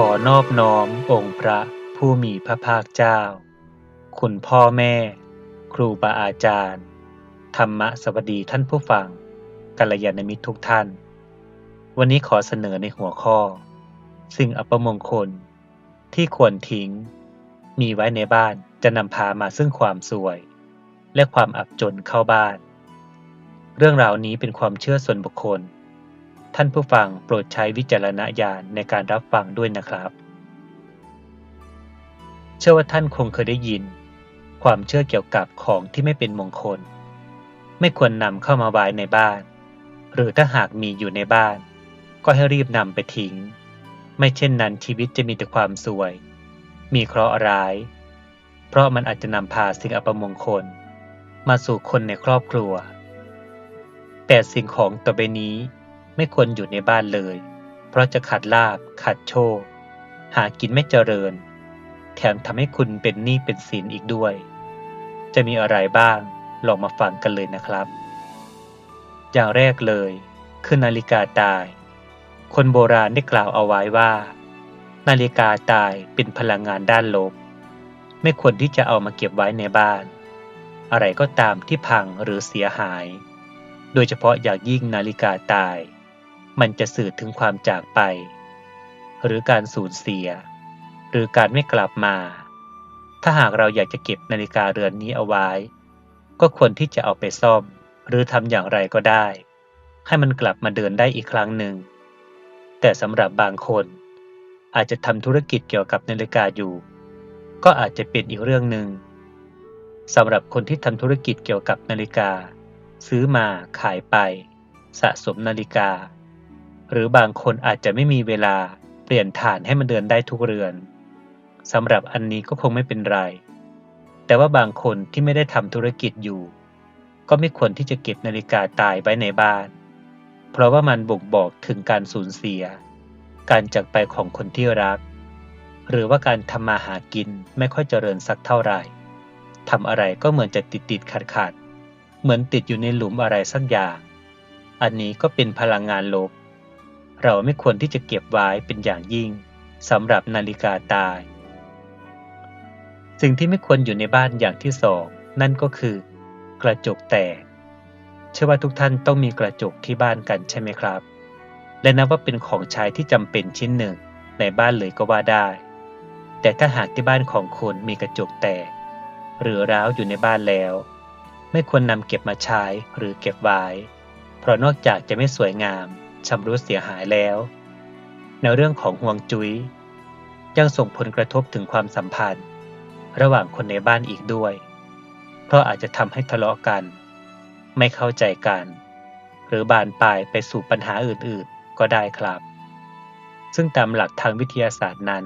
ขอนอบน้อมองค์พระผู้มีพระภาคเจ้า คุณพ่อแม่ ครูบาอาจารย์ ธรรมะสวัสดีท่านผู้ฟังกัลยาณมิตรทุกท่าน วันนี้ขอเสนอในหัวข้อสิ่งอัปมงคลที่ควรทิ้ง มีไว้ในบ้านจะนำพามาซึ่งความสวย และความอับจนเข้าบ้าน เรื่องราวนี้เป็นความเชื่อส่วนบุคคล ท่านผู้ฟังโปรดใช้วิจารณญาณในการรับฟังด้วยนะครับ เชื่อว่าท่านคงเคยได้ยิน ความเชื่อเกี่ยวกับของที่ไม่เป็นมงคล ไม่ควรนำเข้ามาไว้ในบ้าน หรือถ้าหากมีอยู่ในบ้าน ก็ให้รีบนำไปทิ้ง ไม่เช่นนั้นชีวิตจะมีแต่ความสวย มีเคราะห์ร้าย เพราะมันอาจจะนำพาสิ่งอัปมงคล มาสู่คนในครอบครัว แต่สิ่งของต่อไปนี้ ไม่ควรอยู่ในบ้านเลย เพราะจะขัดลาบขัดโชค หากินไม่เจริญ แถมทำให้คุณเป็นหนี้เป็นสินอีกด้วย จะมีอะไรบ้างลองมาฟังกันเลยนะครับ อย่างแรกเลยคือนาฬิกาตาย คนโบราณได้กล่าวเอาไว้ว่า นาฬิกาตายเป็นพลังงานด้านลบ ไม่ควรที่จะเอามาเก็บไว้ในบ้าน อะไรก็ตามที่พังหรือเสียหาย โดยเฉพาะอย่างยิ่งนาฬิกาตาย มันจะสื่อถึงความจากไป หรือการสูญเสีย หรือการไม่กลับมา ถ้าหากเราอยากจะเก็บนาฬิกาเรือนนี้เอาไว้ ก็ควรที่จะเอาไปซ่อม หรือทำอย่างไรก็ได้ ให้มันกลับมาเดินได้อีกครั้งหนึ่ง แต่สำหรับบางคนอาจจะทำธุรกิจเกี่ยวกับนาฬิกาอยู่ ก็อาจจะเป็นอีกเรื่องหนึ่งสำหรับคนที่ทำธุรกิจเกี่ยวกับนาฬิกา ซื้อมาขายไป สะสมนาฬิกา หรือบางคนอาจจะไม่มีเวลาเปลี่ยนฐานให้มันเดินได้ทุกเรือนสำหรับอันนี้ก็คงไม่เป็นไร แต่ว่าบางคนที่ไม่ได้ทำธุรกิจอยู่ ก็ไม่ควรที่จะเก็บนาฬิกาตายไว้ในบ้าน เพราะว่ามันบ่งบอกถึงการสูญเสีย การจากไปของคนที่รัก หรือว่าการทำมาหากินไม่ค่อยเจริญสักเท่าไหร่ทำอะไรก็เหมือนจะติดติดขัดขัดเหมือนติดอยู่ในหลุมอะไรสักอย่าง อันนี้ก็เป็นพลังงานลบ เราไม่ควรที่จะเก็บไว้เป็นอย่างยิ่งสำหรับนาฬิกาตาย สิ่งที่ไม่ควรอยู่ในบ้านอย่างที่สองนั่นก็คือ กระจกแตก เชื่อว่าทุกท่านต้องมีกระจกที่บ้านกันใช่ไหมครับ และนับว่าเป็นของใช้ที่จำเป็นชิ้นหนึ่งในบ้านเลยก็ว่าได้ แต่ถ้าหากที่บ้านของคุณมีกระจกแตก หรือร้าวอยู่ในบ้านแล้ว ไม่ควรนำเก็บมาใช้หรือเก็บไว้ เพราะนอกจากจะไม่สวยงาม ชำรุดเสียหายแล้ว ในเรื่องของห่วงจุย้ย ยังส่งผลกระทบถึงความสัมพันธ์ ระหว่างคนในบ้านอีกด้วย เพราะอาจจะทำให้ทะเลาะกัน ไม่เข้าใจกัน หรือบานปลายไปสู่ปัญหาอื่นๆก็ได้ครับ ซึ่งตามหลักทางวิทยาศาสตร์นั้น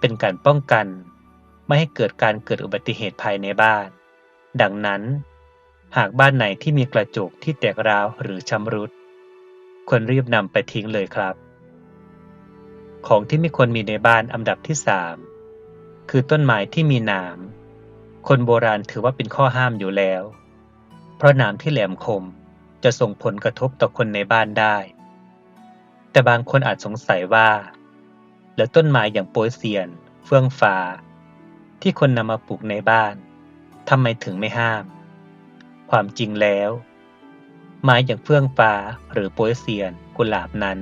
เป็นการป้องกันไม่ให้เกิดการเกิดอุบัติเหตุภายในบ้าน ดังนั้น หากบ้านไหนที่มีกระจกที่แตกร้าวหรือชำรุด ควรรีบนำไปทิ้งเลยครับ ของที่ไม่ควรมีในบ้านอันดับที่สามคือต้นไม้ที่มีหนาม คนโบราณถือว่าเป็นข้อห้ามอยู่แล้ว เพราะหนามที่แหลมคมจะส่งผลกระทบต่อคนในบ้านได้ แต่บางคนอาจสงสัยว่า แล้วต้นไม้อย่างโปยเซียน เฟื่องฟ้า ที่คนนำมาปลูกในบ้านทำไมถึงไม่ห้าม ความจริงแล้ว ไม้อย่างเฟื่องฟ้าหรือโปยเซียนกุหลาบนั้น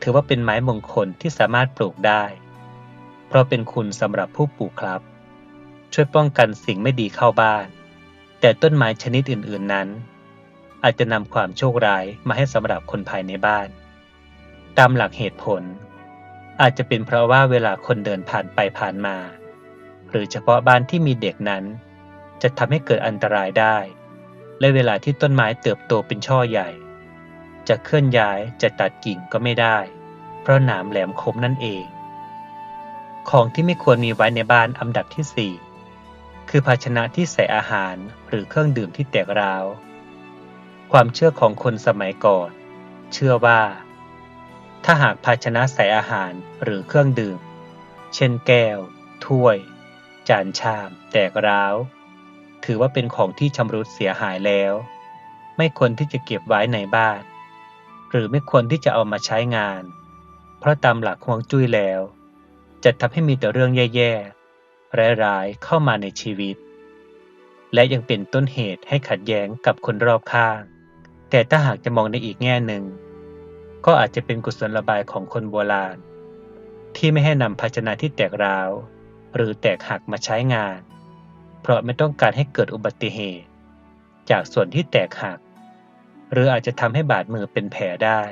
ถือว่าเป็นไม้มงคลที่สามารถปลูกได้ เพราะเป็นคุณสำหรับผู้ปลูกครับ ช่วยป้องกันสิ่งไม่ดีเข้าบ้าน แต่ต้นไม้ชนิดอื่น ๆนั้น อาจจะนำความโชคร้ายมาให้สำหรับคนภายในบ้าน ตามหลักเหตุผล อาจจะเป็นเพราะว่าเวลาคนเดินผ่านไปผ่านมา หรือเฉพาะบ้านที่มีเด็กนั้น จะทำให้เกิดอันตรายได้ และเวลาที่ต้นไม้เติบโตเป็นช่อใหญ่ จะเคลื่อนย้ายจะตัดกิ่งก็ไม่ได้ เพราะหนามแหลมคมนั่นเอง ของที่ไม่ควรมีไว้ในบ้านอันดับที่ 4 คือภาชนะที่ใส่อาหารหรือเครื่องดื่มที่แตกร้าว ความเชื่อของคนสมัยก่อน เชื่อว่า ถ้าหากภาชนะใส่อาหารหรือเครื่องดื่ม เช่นแก้ว ถ้วย จานชาม แตกร้าว ถือว่าเป็นของที่ชำรุดเสียหายแล้ว ไม่ควรที่จะเก็บไว้ในบ้าน หรือไม่ควรที่จะเอามาใช้งาน เพราะตามหลักฮวงจุ้ยแล้ว จะทำให้มีแต่เรื่องแย่ๆร้ายๆเข้ามาในชีวิต และยังเป็นต้นเหตุให้ขัดแย้งกับคนรอบข้าง แต่ถ้าหากจะมองในอีกแง่หนึ่ง ก็อาจจะเป็นกุศลระบายของคนโบราณ ที่ไม่ให้นำภาชนะที่แตกร้าว หรือแตกหักมาใช้งาน เพราะไม่ต้องการให้เกิดอุบัติเหตุ จากส่วนที่แตกหัก หรืออาจจะทำให้บาดมือเป็นแผลได้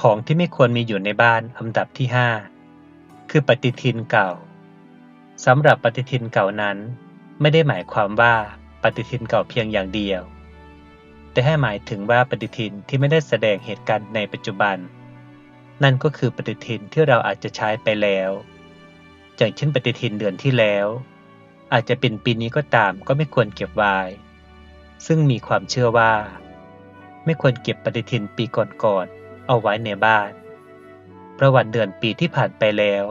ของที่ไม่ควรมีอยู่ในบ้านอันดับที่ 5 คือปฏิทินเก่าสำหรับปฏิทินเก่านั้น ไม่ได้หมายความว่าปฏิทินเก่าเพียงอย่างเดียว แต่ให้หมายถึงว่าปฏิทินที่ไม่ได้แสดงเหตุการณ์ในปัจจุบัน นั่นก็คือปฏิทินที่เราอาจจะใช้ไปแล้ว อย่างเช่นปฏิทินเดือนที่แล้ว อาจจะเป็นปีนี้ก็ตามก็ไม่ควรเก็บไว้ ซึ่งมีความเชื่อว่า ไม่ควรเก็บปฏิทินปีก่อนๆเอาไว้ในบ้านประวัติเดือนปีที่ผ่านไปแล้ว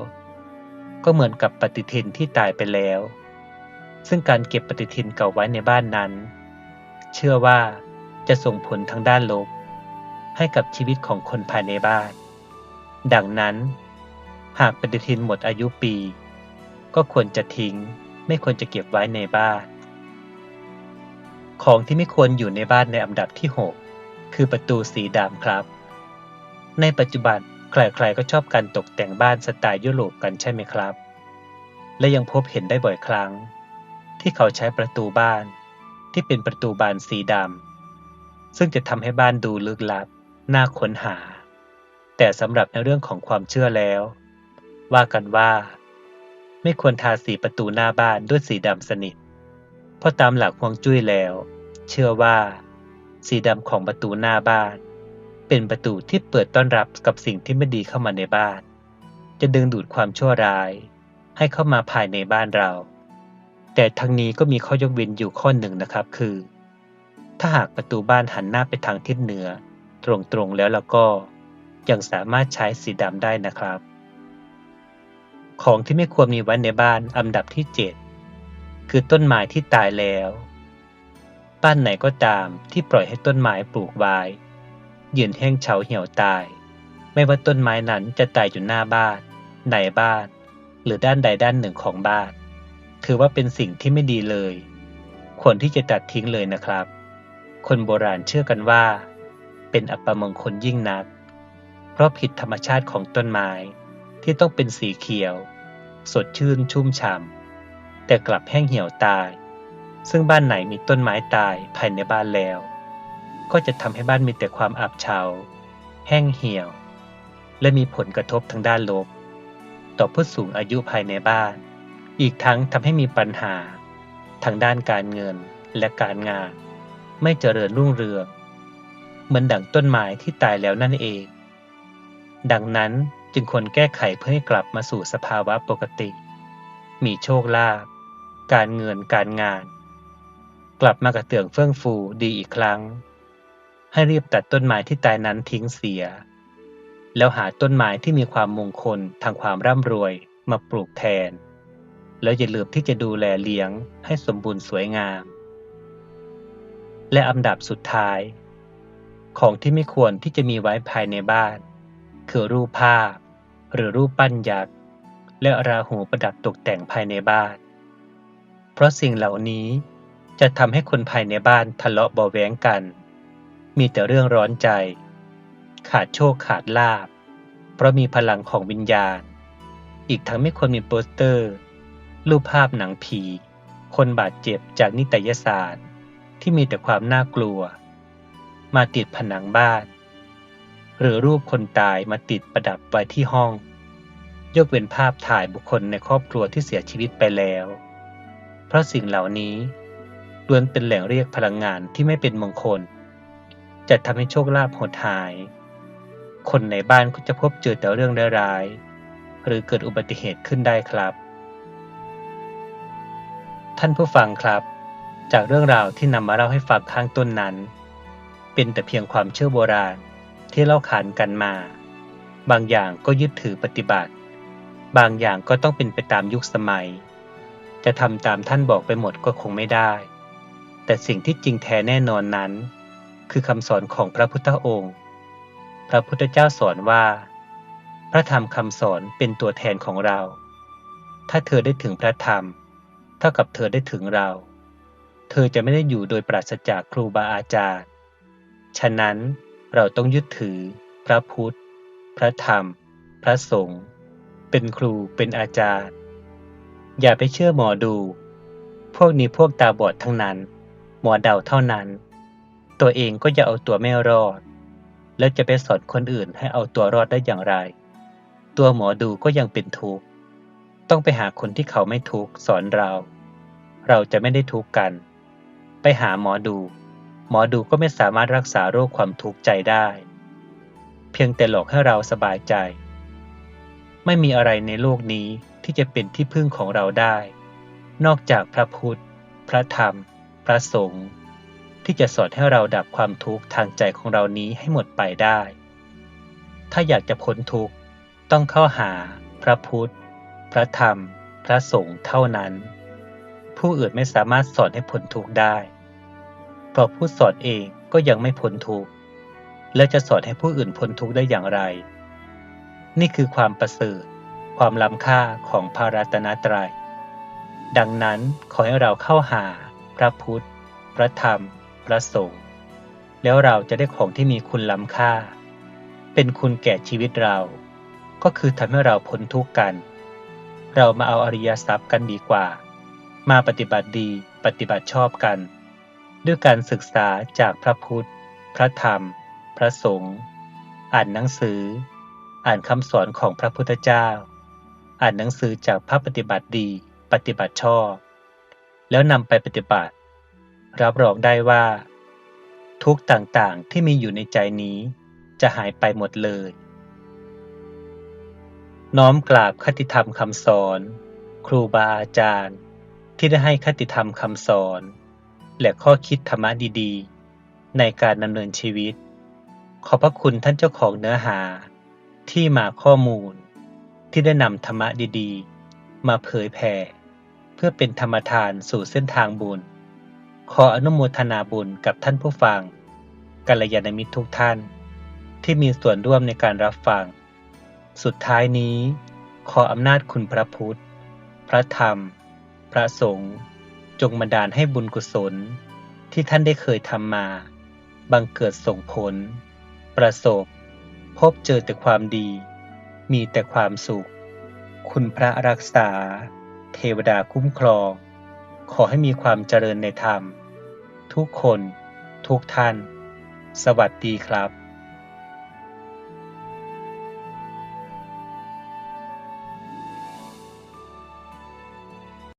ก็เหมือนกับปฏิทินที่ตายไปแล้ว ซึ่งการเก็บปฏิทินเก่าไว้ในบ้านนั้น เชื่อว่าจะส่งผลทางด้านลบ ให้กับชีวิตของคนภายในบ้าน ดังนั้น หากปฏิทินหมดอายุปี ก็ควรจะทิ้ง ไม่ควรจะเก็บไว้ในบ้าน ของที่ไม่ควรอยู่ในบ้านในอันดับที่ 6 คือประตูสีดำครับ ในปัจจุบันใครๆก็ชอบการตกแต่งบ้านสไตล์ยุโรปกันใช่ไหมครับ และยังพบเห็นได้บ่อยครั้ง ที่เขาใช้ประตูบ้านที่เป็นประตูบานสีดำซึ่งจะทำให้บ้านดูลึกลับ น่าค้นหา แต่สำหรับในเรื่องของความเชื่อแล้ว ว่ากันว่า ไม่ควรทาสีประตูหน้าบ้านด้วยสีดำสนิท เพราะตามหลักฮวงจุ้ยแล้ว เชื่อว่า สีดำของประตูหน้าบ้าน เป็นประตูที่เปิดต้อนรับกับสิ่งที่ไม่ดีเข้ามาในบ้าน จะดึงดูดความชั่วร้าย ให้เข้ามาภายในบ้านเรา แต่ทั้งนี้ก็มีข้อยกเว้นอยู่ข้อหนึ่งนะครับคือ ถ้าหากประตูบ้านหันหน้าไปทางทิศเหนือ ตรงๆแล้วแล้วก็ยังสามารถใช้สีดำได้นะครับ ของที่ไม่ควรมีไว้ในบ้านอันดับที่ 7 คือต้นไม้ที่ตายแล้ว บ้านไหนก็ตามที่ปล่อยให้ต้นไม้ปลูกไว้ยืนแห้งเฉาเหี่ยวตาย ไม่ว่าต้นไม้นั้นจะตายอยู่หน้าบ้านในบ้าน หรือด้านใดด้านหนึ่งของบ้าน ถือว่าเป็นสิ่งที่ไม่ดีเลย ควรที่จะตัดทิ้งเลยนะครับ คนโบราณเชื่อกันว่า เป็นอัปมงคลยิ่งนัก เพราะผิดธรรมชาติของต้นไม้ ที่ต้องเป็นสีเขียว สดชื่นชุ่มฉ่ำแต่กลับแห้งเหี่ยวตาย ซึ่งบ้านไหนมีต้นไม้ตายภายในบ้านแล้ว ก็จะทำให้บ้านมีแต่ความอับเฉา แห้งเหี่ยว และมีผลกระทบทางด้านลบ ต่อผู้สูงอายุภายในบ้าน อีกทั้งทำให้มีปัญหา ทางด้านการเงินและการงาน ไม่เจริญรุ่งเรืองเหมือนดั่งต้นไม้ที่ตายแล้วนั่นเอง ดังนั้น จึงควรแก้ไขเพื่อให้กลับมาสู่สภาวะปกติ มีโชคลาภการเงินการงาน กลับมากระเตื่องเฟื่องฟูดีอีกครั้ง ให้รีบตัดต้นไม้ที่ตายนั้นทิ้งเสีย แล้วหาต้นไม้ที่มีความมงคลทางความร่ำรวยมาปลูกแทน แล้วอย่าลืมที่จะดูแลเลี้ยงให้สมบูรณ์สวยงาม และอันดับสุดท้าย ของที่ไม่ควรที่จะมีไว้ภายในบ้าน คือรูปภาพ หรือรูปปั้นยักษ์ และราหูประดับตกแต่งภายในบ้าน เพราะสิ่งเหล่านี้จะทำให้คนภายในบ้านทะเลาะเบาแว้งกัน มีแต่เรื่องร้อนใจ ขาดโชคขาดลาบ เพราะมีพลังของวิญญาณ อีกทั้งไม่ควรมีโปสเตอร์ รูปภาพหนังผี คนบาดเจ็บจากนิตยสารที่มีแต่ความน่ากลัว มาติดผนังบ้าน หรือรูปคนตายมาติดประดับไว้ที่ห้อง ยกเว้นภาพถ่ายบุคคลในครอบครัวที่เสียชีวิตไปแล้ว เพราะสิ่งเหล่านี้ล้วนเป็นแหล่งเรียกพลังงานที่ไม่เป็นมงคล จะทำให้โชคลาภหดหาย คนในบ้านก็จะพบเจอแต่เรื่องร้ายๆหรือเกิดอุบัติเหตุขึ้นได้ครับ ท่านผู้ฟังครับ จากเรื่องราวที่นำมาเล่าให้ฟังข้างต้นนั้น เป็นแต่เพียงความเชื่อโบราณ ที่เล่าขานกันมา บางอย่างก็ยึดถือปฏิบัติ บางอย่างก็ต้องเป็นไปตามยุคสมัย จะทำตามท่านบอกไปหมดก็คงไม่ได้ แต่สิ่งที่จริงแท้แน่นอนนั้น คือคำสอนของพระพุทธองค์ พระพุทธเจ้าสอนว่า พระธรรมคำสอนเป็นตัวแทนของเรา ถ้าเธอได้ถึงพระธรรม เท่ากับเธอได้ถึงเรา เธอจะไม่ได้อยู่โดยปราศจากครูบาอาจารย์ ฉะนั้น เราต้องยึดถือ พระพุทธ พระธรรม พระสงฆ์เป็นครูเป็นอาจารย์ อย่าไปเชื่อหมอดู พวกนี้พวกตาบอดทั้งนั้น หมอเดาเท่านั้น ตัวเองก็จะเอาตัวไม่รอด แล้วจะไปสอนคนอื่นให้เอาตัวรอดได้อย่างไร ตัวหมอดูก็ยังเป็นทุกข์ต้องไปหาคนที่เขาไม่ทุกข์สอนเรา เราจะไม่ได้ทุกข์กัน ไปหาหมอดู หมอดูก็ไม่สามารถรักษาโรคความทุกข์ใจได้ เพียงแต่หลอกให้เราสบายใจ ไม่มีอะไรในโลกนี้ที่จะเป็นที่พึ่งของเราได้ นอกจากพระพุทธ พระธรรม พระสงฆ์ที่จะสอนให้เราดับความทุกข์ทางใจของเรานี้ให้หมดไปได้ ถ้าอยากจะพ้นทุกข์ต้องเข้าหาพระพุทธ พระธรรม พระสงฆ์เท่านั้น ผู้อื่นไม่สามารถสอนให้พ้นทุกข์ได้ ราะผู้สอนเองก็ยังไม่พ้นทุกข์ แล้วจะสอนให้ผู้อื่นพ้นทุกข์ได้อย่างไร นี่คือความประเสริฐความล้ำค่าของพระรัตนตรัย ดังนั้นขอให้เราเข้าหาพระพุทธ พระธรรม พระสงฆ์แล้วเราจะได้ของที่มีคุณล้ำค่า เป็นคุณแก่ชีวิตเรา ก็คือทำให้เราพ้นทุกข์กัน เรามาเอาอริยทรัพย์กันดีกว่า มาปฏิบัติดีปฏิบัติชอบกัน ด้วยการศึกษาจากพระพุทธ พระธรรม พระสงฆ์ อ่านหนังสือ อ่านคำสอนของพระพุทธเจ้า อ่านหนังสือจากพระปฏิบัติดี ปฏิบัติชอบ แล้วนำไปปฏิบัติ รับรองได้ว่า ทุกต่างๆที่มีอยู่ในใจนี้จะหายไปหมดเลย น้อมกราบคติธรรมคำสอน ครูบาอาจารย์ ที่ได้ให้คติธรรมคำสอน และข้อคิดธรรมะดีๆ ในการดำเนินชีวิต ขอบพระคุณท่านเจ้าของเนื้อหาที่มาข้อมูล ที่ได้นำธรรมะดีๆ มาเผยแผ่เพื่อเป็นธรรมทานสู่เส้นทางบุญ ขออนุโมทนาบุญกับท่านผู้ฟังกัลยาณมิตรทุกท่าน ที่มีส่วนร่วมในการรับฟัง สุดท้ายนี้ ขออำนาจคุณพระพุทธ พระธรรม พระสงฆ์ จงบันดาลให้บุญกุศลที่ท่านได้เคยทำมา บังเกิดส่งผล ประสบ พบเจอแต่ความดี มีแต่ความสุข คุณพระรักษา เทวดาคุ้มครอง ขอให้มีความเจริญในธรรม ทุกคน ทุกท่าน สวัสดีครับ